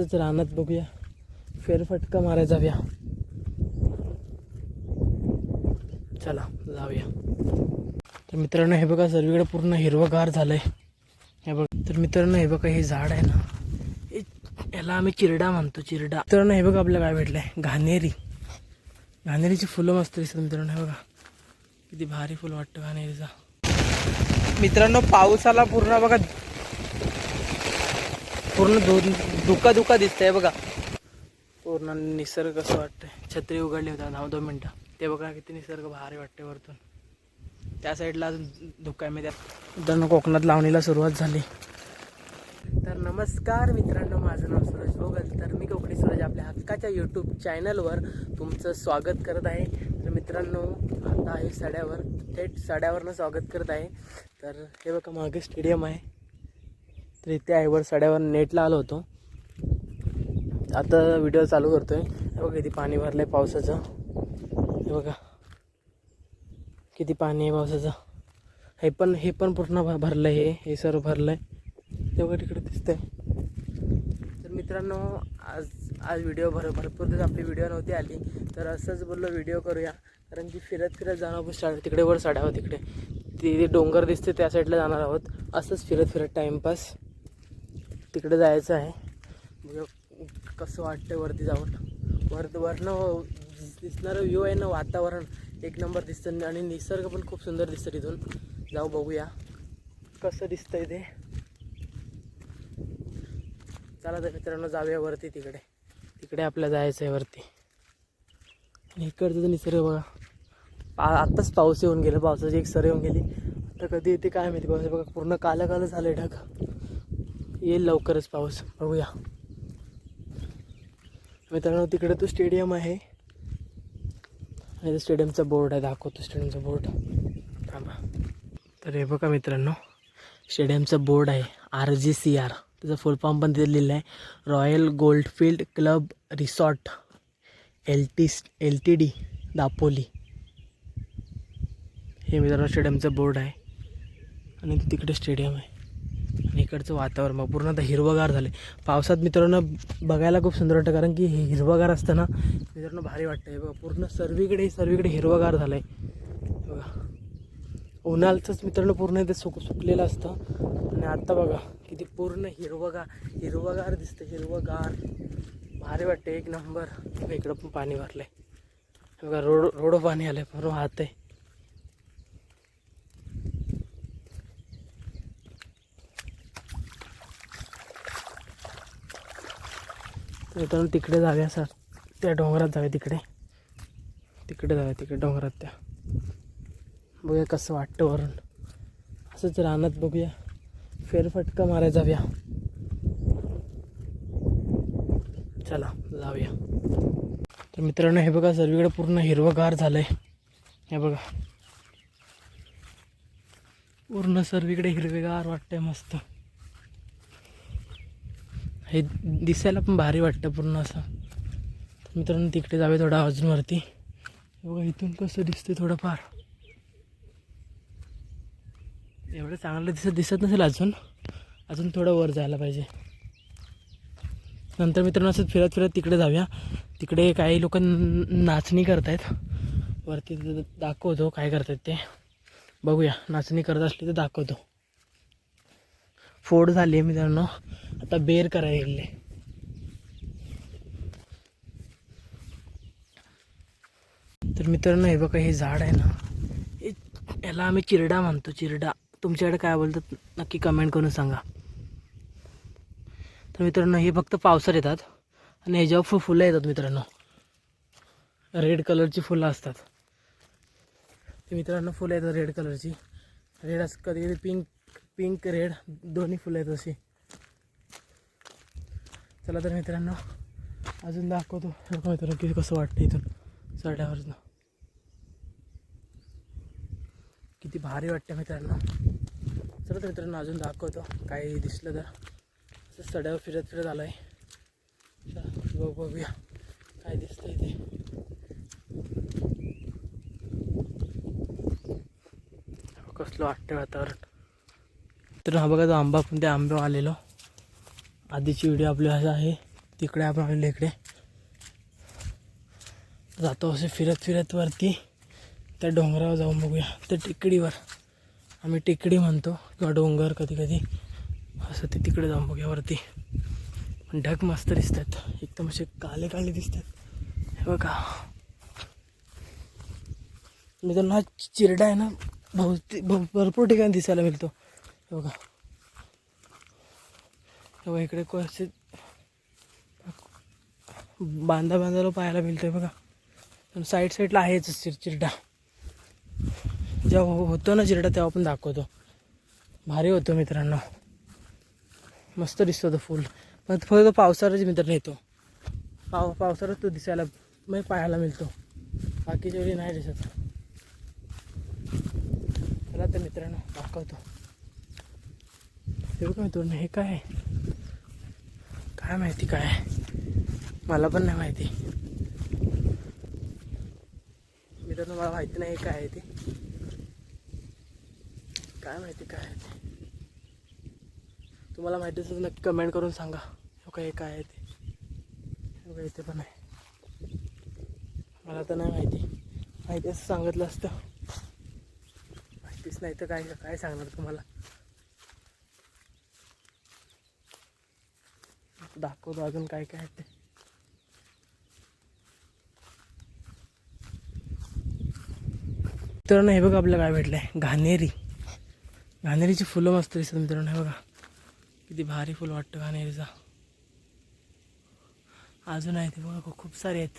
तसंच रानात बघूया. फेरफटका मारा जाऊया. चला जाऊया. तर मित्रांनो हे बघा सर्वीकडे पूर्ण हिरवंगार झालंय. हे बघ तर मित्रांनो हे बघा हे झाड आहे ना. हे याला आम्ही चिरडा म्हणतो चिरडा. मित्रांनो हे बघा आपल्याला काय भेटलंय. घाणेरी. घाणेरीची फुलं मस्त दिसतात मित्रांनो हे बघा. किती भारी फुलं वाटतं घाणेरीचा. मित्रांनो पाऊस आला पूर्ण बघा. पूर्ण धु धुका धुका दिसतंय बघा. पूर्ण निसर्ग कसं वाटतंय. छत्री उघडली होता दहा दोन मिनटं. ते बघा किती निसर्ग भारी वाटते वरतून. त्या साईडला अजून धुका आहे त्यात मित्रांनो कोकणात लावणीला सुरुवात झाली. तर नमस्कार मित्रांनो माझं नाव सूरज भोगल. तर मी कोकणी सूरज आपल्या हक्काच्या यूट्यूब चॅनलवर तुमचं स्वागत करत आहे. तर मित्रांनो आता आहे सड्यावर थेट सड्यावरनं स्वागत करत आहे. तर हे बघा मागे स्टेडियम आहे. तर इथे आहे वर सड्यावर नेटला आलो होतो. आता व्हिडिओ चालू करतो आहे बघा किती पाणी भरलं आहे पावसाचं. हे बघा. किती पाणी आहे पावसाचं. हे पण हे पण पूर्ण भरलं आहे हे. सर्व भरलं आहे ते बघा तिकडे दिसतंय. तर मित्रांनो आज आज व्हिडिओ भर भरपूर दिवस आपली व्हिडिओ नव्हती आली. तर असंच बोललो व्हिडिओ करूया. कारण की फिरत फिरत जाणार आहोत साड तिकडे वर साड्यावर तिकडे. ते डोंगर दिसते त्या साईडला जाणार आहोत. असंच फिरत फिरत टाईमपास तिकडे जायचं आहे. कसं वाटतं वरती जाऊन. वर वरनं हो, दिसणारं व्ह्यू आहे ना वातावरण. एक नंबर दिसतं आणि निसर्ग पण खूप सुंदर दिसतं तिथून. जाऊ बघूया कसं दिसतंय ते. चला तर मित्रांनो जाऊया वरती तिकडे. तिकडे आपल्याला जायचं आहे वरती. आणि इकडचं तर निसर्ग बघा. पा आत्ताच पाऊस येऊन गेलं. पावसाची एक सर येऊन गेली. आता कधी येते काय माहिती. पाऊस बघा पूर्ण कालं कालं झालं ढग. येईल लवकरच पाऊस. बघूया. मित्रांनो तिकडे तो स्टेडियम आहे. आणि स्टेडियमचा बोर्ड आहे. दाखवतो स्टेडियमचा बोर्ड थांबा. तर हे बघा मित्रांनो स्टेडियमचा बोर्ड आहे. आर जी सी आर त्याचा फुल फॉर्म पण तिथे लिहिलं आहे Royal Goldfield Club Resort L T L T D Dapoli. हे मित्रांनो स्टेडियमचा बोर्ड आहे. आणि तिकडे स्टेडियम आहे. आणि इकडचं वातावरण मग पूर्ण आता हिरवगार आहे पावसात मित्रांनो बघायला खूप सुंदर वाटतं कारण की हे हिरवगार असतं ना मित्रांनो भारी वाटतं हे बघा पूर्ण सर्वीकडे सर्वीकडे हिरवगार झालं आहे बघा. उन्हाळचंच मित्रांनो पूर्ण इथे सुक सुकलेलं असतं. आणि आत्ता बघा किती पूर्ण हिरवगार हिरवगार दिसतं हिरवगार. भारी वाटते एक नंबर. इकडं पण पाणी भरलं आहे बघा रोड रोडं पाणी आलं आहे पूर्ण हात आहे मित्रांनो तिकडे जाऊया सर. त्या डोंगरात जाऊया तिकडे. तिकडे जाऊया तिकडे डोंगरात त्या. बघूया कसं वाटतं वरून. असंच रानात बघूया. फेरफटका मारायला जाऊया. चला जाऊया. तर मित्रांनो हे बघा सर्वीकडे पूर्ण हिरवंगार झालंय. हे बघा. पूर्ण सर्वीकडे हिरवेगार वाटतंय मस्त. हे दिसायला पण भारी वाटतं पूर्ण असं. मित्रांनो तिकडे जाऊया थोडा अजून वरती बघा इथून कसं दिसते थोडंफार. एवढं चांगलं दिसत दिसत नसेल अजून. अजून थोडं वर जायला पाहिजे. नंतर मित्रांनो असं फिरत फिरत तिकडे जाऊया. तिकडे काही लोक नाचणी करतायत. वरती दाखवतो काय करतायत ते. बघूया नाचणी करत असली तर दाखवतो. फोड झाली आहे मित्रांनो. आता बेर करायला गेले. तर मित्रांनो हे बघा हे झाड आहे ना. हे याला आम्ही चिरडा म्हणतो चिरडा. तुमच्याकडे काय बोलतात नक्की कमेंट करून सांगा. तर मित्रांनो हे फक्त पावसात येतात आणि ह्याच्यावर फु फुलं येतात मित्रांनो. रेड कलरची फुलं असतात. ते मित्रांनो फुलं येतात रेड कलरची रेड असं कधी कधी पिंक पिंक रेड दोन्ही फुलं आहेत अशी. चला तर मित्रांनो अजून दाखवतो. मित्रांनो किती कसं वाटतं इथून चढल्यावरनं किती भारी वाटतं मित्रांनो. चला तर मित्रांनो अजून दाखवतो. काही दिसलं तर. असं चढ्यावर फिरत फिरत आलो आहे चला बघ बघूया. काय दिसतं इथे कसलं वाटतं वातावरण. तर हा बघा तो आंबा पण त्या आंब्यावर आलेलो. आधीची व्हिडिओ आपली असं आहे. तिकडे आपण आलेलो इकडे. जातो असे फिरत फिरत वरती. त्या डोंगरावर जाऊन बघूया. त्या टेकडीवर. आम्ही टेकडी म्हणतो किंवा डोंगर कधी कधी. असं ते तिकडे जाऊन बघूया वरती. पण ढग मस्त दिसतात. एकदम असे काले काले दिसतात. हे बघा. मित्रांनो हा चिरडा आहे ना बहुते भरपूर ठिकाणी दिसायला मिळतो. बघा. हे बघा इकडे को- बांधा बांधाला पाहायला मिळतंय बघा. पण साईड साईडला आहेच चिरचिरडा जेव्हा हो- होतो ना चिरडा तेव्हा पण दाखवतो. भारी होतो मित्रांनो. मस्त दिसतो तो फुल. पण फक्त पावसाळ्याच मित्रांनो येतो. पाव पावसाळ्यात तो दिसायला म्हणजे पाहायला मिळतो. बाकीच्या वेळी नाही दिसत. चला तर मित्रांनो दाखवतो. हे बघा मित्रांनो हे काय? आहे काय माहिती काय? आहे मला पण नाही माहिती. मित्रांनो मला माहिती नाही काय आहे ते. काय माहिती काय आहे ते. तुम्हाला माहिती असेल नक्की कमेंट करून सांगा. हो काय हे काय आहे ते. बघा इथे पण आहे. मला तर नाही माहिती. माहिती असं सांगितलं असतं. माहितीच नाही तर काय काय सांगणार तुम्हाला? दाखवतो अजून काय काय ते. मित्रांनो हे बघा आपल्याला काय भेटलंय. घाणेरी. घाणेरीची फुलं मस्त दिसतात मित्रांनो हे बघा. किती भारी फुल वाटतं घाणेरीचा. अजून आहे ते बघा खूप सारे आहेत.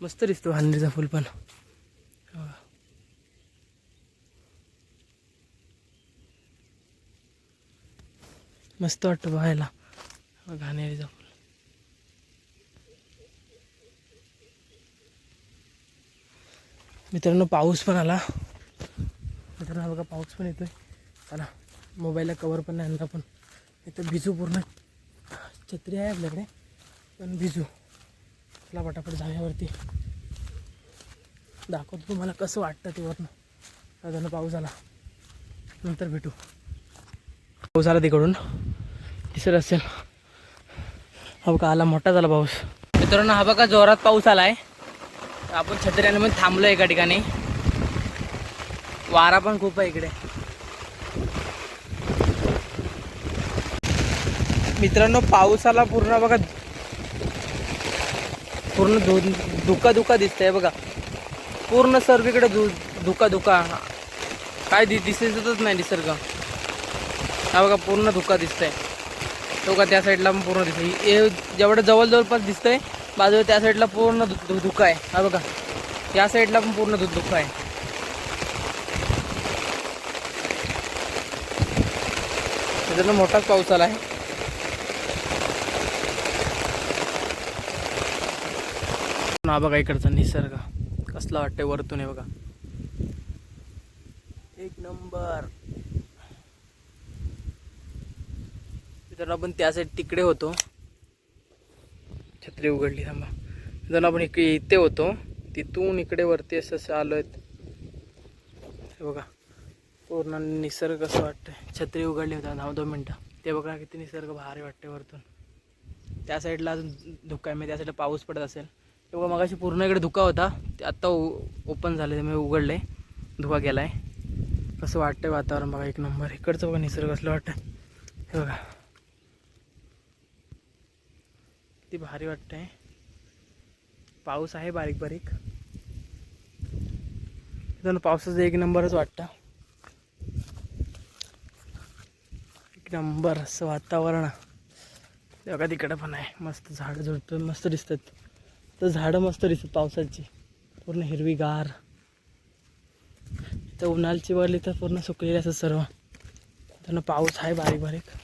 मस्त दिसतो घाणेरीचा फुल पण. बघा. मस्त वाटतं बघायला. घाणेरीचा फुल मित्रांनो पाऊस पण आला. मित्रांनो बघा पाऊस पण येतोय. चला मोबाईलला कवर पण नाही आणला पण. इथं भिजू पूर्ण. छत्री आहे आपल्याकडे पण भिजू. चला पटापट झाल्यावरती दाखवतो तुम्हाला कसं वाटतं ते वरनं. त्यानं पाऊस आला नंतर भेटू. पाऊस आला तिकडून. दिसत असेल. हा बघा आला मोठा झाला पाऊस. मित्रांनो हा बघा जोरात पाऊस आला आहे आपण छत्र्याने पण थांबलो एका ठिकाणी. वारा पण खूप आहे इकडे. मित्रांनो पावसाला पूर्ण बघा पूर्ण धु धुका धुका दिसतंय बघा. पूर्ण सर्वीकडे धु धुका धुका काय दिसतच नाही निसर्ग. हा बघा पूर्ण धुका दिसतंय. तो का त्या साईडला पण पूर्ण दिसतो हे जेवढं जवळ जवळपास दिसतंय बाजूला त्या साईडला पूर्ण धु धु- धुका आहे. हा बघा. या साईडला पण पूर्ण धु धुका आहे. त्याच्यानं मोठाच पाऊस आला आहे. हा बघा इकडचा निसर्ग. कसला वाटतंय वरतून आहे बघा. एक नंबर. तर आपण त्या साईड तिकडे होतो. छत्री उघडली थांबा. जण आपण इकडे इथे होतो. तिथून इकडे वरती असं असं आलो आहेत बघा. पूर्ण निसर्ग असं वाटतं छत्री उघडली होता. दहा दोन मिनटं. ते बघा किती निसर्ग भारी वाटते वरतून. त्या साईडला अजून धुका आहे. म्हणजे त्या साईडला पाऊस पडत असेल. ते बघा मगाशी पूर्ण इकडे धुका होता. ते आत्ता ओपन झाले त्यामुळे उघडले धुका आहे कसं वाटतंय वातावरण बघा. एक नंबर. इकडचं बघा निसर्ग असलं वाटतं हे बघा. किती भारी वाटतंय. पाऊस आहे बारीक बारीक. मित्रांनो पावसाचं एक नंबरच वाटतं. एक नंबर असं वातावरण. बघा तिकडं पण आहे. मस्त झाडं झुडपं मस्त दिसतात. तर झाडं मस्त दिसतात पावसाची. पूर्ण हिरवीगार. इथं उन्हाळची वरली तर पूर्ण सुकलेली असं सर्व. त्यांना पाऊस आहे बारीक बारीक.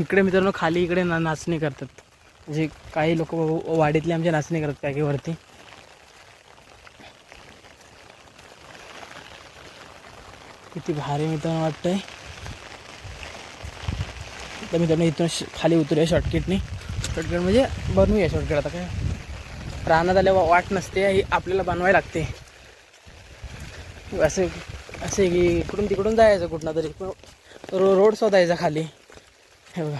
इकडे मित्रांनो खाली इकडे ना नाचणी करतात. म्हणजे काही लोक वाडीतले आमच्या नाचणी करतात काय किती भारी मित्रांनो वाटतंय. तर मित्रांनो इथून श- खाली उतरूया शॉर्टकटने शॉर्टकट म्हणजे बनवूया शॉर्टकट आता काय. रानात आल्या वाट नसते ही आपल्याला बनवायला लागते. असे असे की इकडून तिकडून जायचं कुठनं तरी. रो रोड शोधायचा खाली. हे बघा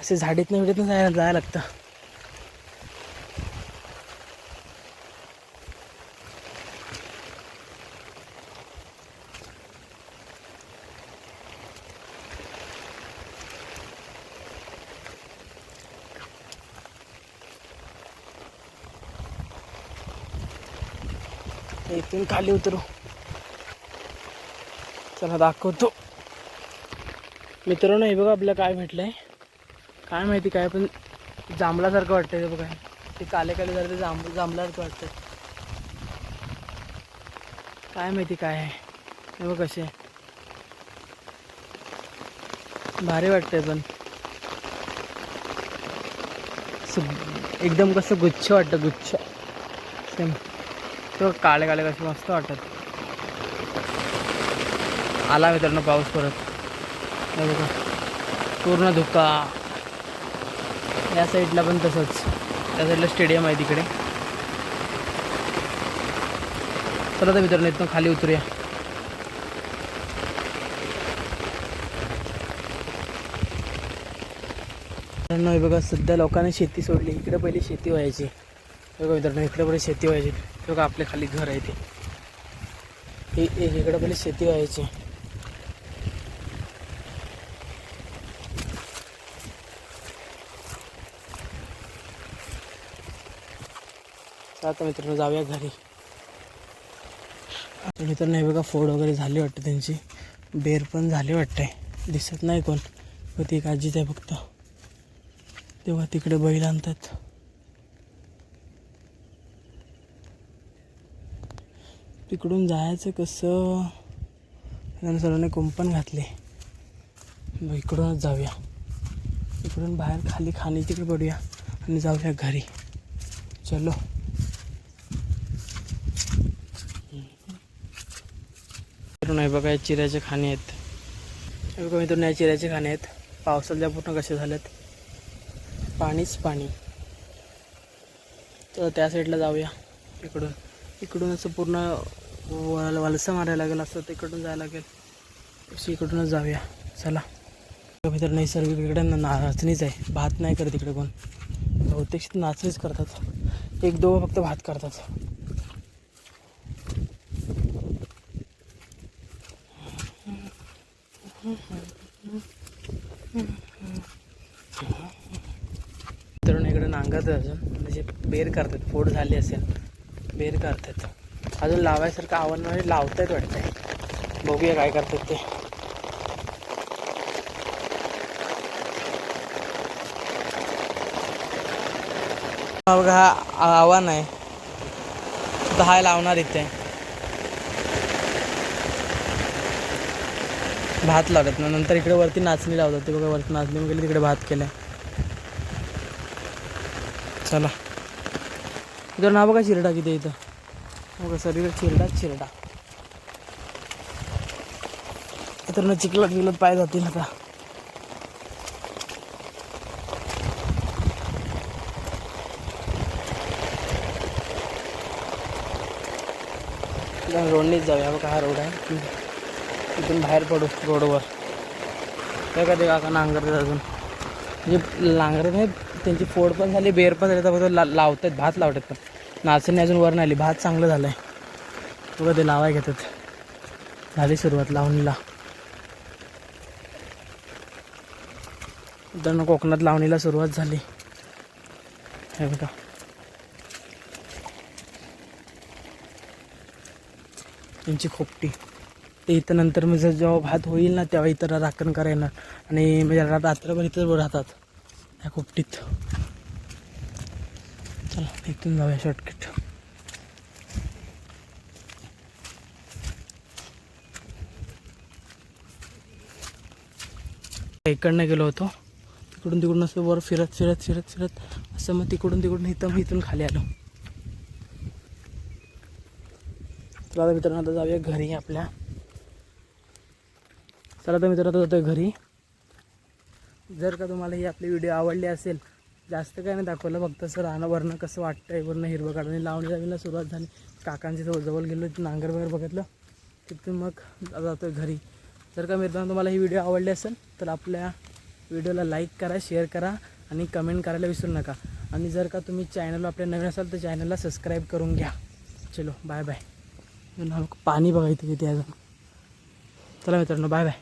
असे झाडीत विडीतनं जायला जायला लागतं. इथून खाली उतरू. चला दाखवतो. मित्रांनो हे बघा आपल्याला काय भेटलं आहे काय माहिती काय पण जांभळासारखं वाटतं ते बघा. ते काले काले झालं ते जांभ जांभळासारखं वाटतं काय माहिती काय आहे. हे बघ कसे भारी वाटतंय पण. एकदम कसं गुच्छ वाटतं गुच्छ. सेम. तो काळे काळे कसे मस्त वाटतात. आला मित्रांनो पाऊस परत. हे बघा. पूर्ण धुका. या साईडला पण तसंच. त्या साईडला स्टेडियम आहे तिकडे. चला तर मित्रांनो इथून खाली उतरूया. मित्रांनो हे बघा सध्या लोकांनी शेती सोडली. इकडे पहिली शेती व्हायची. बघा मित्रांनो इकडे पहिले शेती व्हायची. बघा आपल्या खाली घर आहे ते. हे हे- इकडे पहिले शेती व्हायची. आता मित्रांनो जाऊया घरी. मित्रांनो हे बघा फोड वगैरे झाली वाटते त्यांची. बेर पण झाली वाटते दिसत नाही कोण. व ती एक आजीच आहे फक्त. तेव्हा तिकडे बैल आणतात. तिकडून जायचं कसं? त्यानं सर्वांनी कुंपण घातले. मग इकडूनच जाऊया. इकडून बाहेर खाली खाली तिकडे पडूया आणि जाऊया घरी. चलो. नाही बघा चिऱ्याचे खाणे आहेत. हे बघा मित्रांनो या चिऱ्याचे खाणे आहेत. पावसाच्या पूर्ण कसे झालेत? पाणीच पाणी. तर त्या साईडला जाऊया. इकडून. इकडून असं पूर्ण वल वलसा मारायला लागेल असं तिकडून जायला लागेल. अशी इकडूनच जाऊया. चला. मित्र नैसर्गिक इकडे नाचणीच आहे. भात नाही करत इकडे कोण. बहुतेक नाचणीच करतात. एक दोघं फक्त भात करतात. तरुण इकडे नांगरत अजून. म्हणजे बेर करतात फोड झाली असेल बेर करतात. अजून लावायसारखं आव्हान म्हणजे लावतायत वाटतंय. बघूया काय करतात ते. बघा हा आव्हान आहे. दहा लावणार इथे. भात लावतात ना नंतर इकडे वरती नाचणी लावतात ते बघा वरती नाचणी गेली तिकडे भात केला चला. इथं ना बघा चिरडा किती इथं. बघा सगळीकडे चिरडाच चिरडा तर ना चिखलात बिलत पाय जातील आता. रोडनीच जाऊया बघा हा रोड आहे. इथून बाहेर पडू रोडवर. काय का ते काका नांगरतात अजून. म्हणजे नांगरत नाही त्यांची फोड पण झाली बेर पण झाली तर फक्त ला लावतात भात लावतात पण. नाचणी अजून वर नाही आली भात चांगलं झालं आहे बघा ते लावाय घेतात. झाली सुरुवात लावणीला त्यांना कोकणात लावणीला सुरुवात झाली. हे बघा. त्यांची खोपटी. ते इथं नंतर म्हणजे जेव्हा भात होईल ना तेव्हा इथं राखण करा येणार. आणि म्हणजे रात्रभर इथं राहतात. त्या खोपटीत चला इथून जाऊया शॉर्टकट इकडनं गेलो होतो. तिकडून तिकडून असं वर फिरत फिरत फिरत फिरत असं मग तिकडून तिकडून इथं मग इथून खाली आलो. चला आता मित्रांनो आता जाऊया घरी आपल्या. चला तर मित्रांनो आता घरी. जर का तुम्हाला ही आपली व्हिडिओ आवडली असेल जास्त काय नाही दाखवलं फक्त असं राहणं वरणं कसं आहे वरणं हिरवं काढून लावणी लावणीला सुरुवात झाली. काकांची जवळ जवळ गेलो तिथं नांगर वगैरे बघितलं. तिथून मग जातो घरी. जर का मित्रांनो तुम्हाला ही व्हिडिओ आवडली असेल तर आपल्या व्हिडिओला लाईक करा शेअर करा आणि कमेंट करायला विसरू नका. आणि जर का तुम्ही चॅनल आपल्या नवीन असाल तर चॅनलला सबस्क्राईब करून घ्या. चलो बाय बाय पाणी बघायचं किती आहे. अजून चला मित्रांनो बाय बाय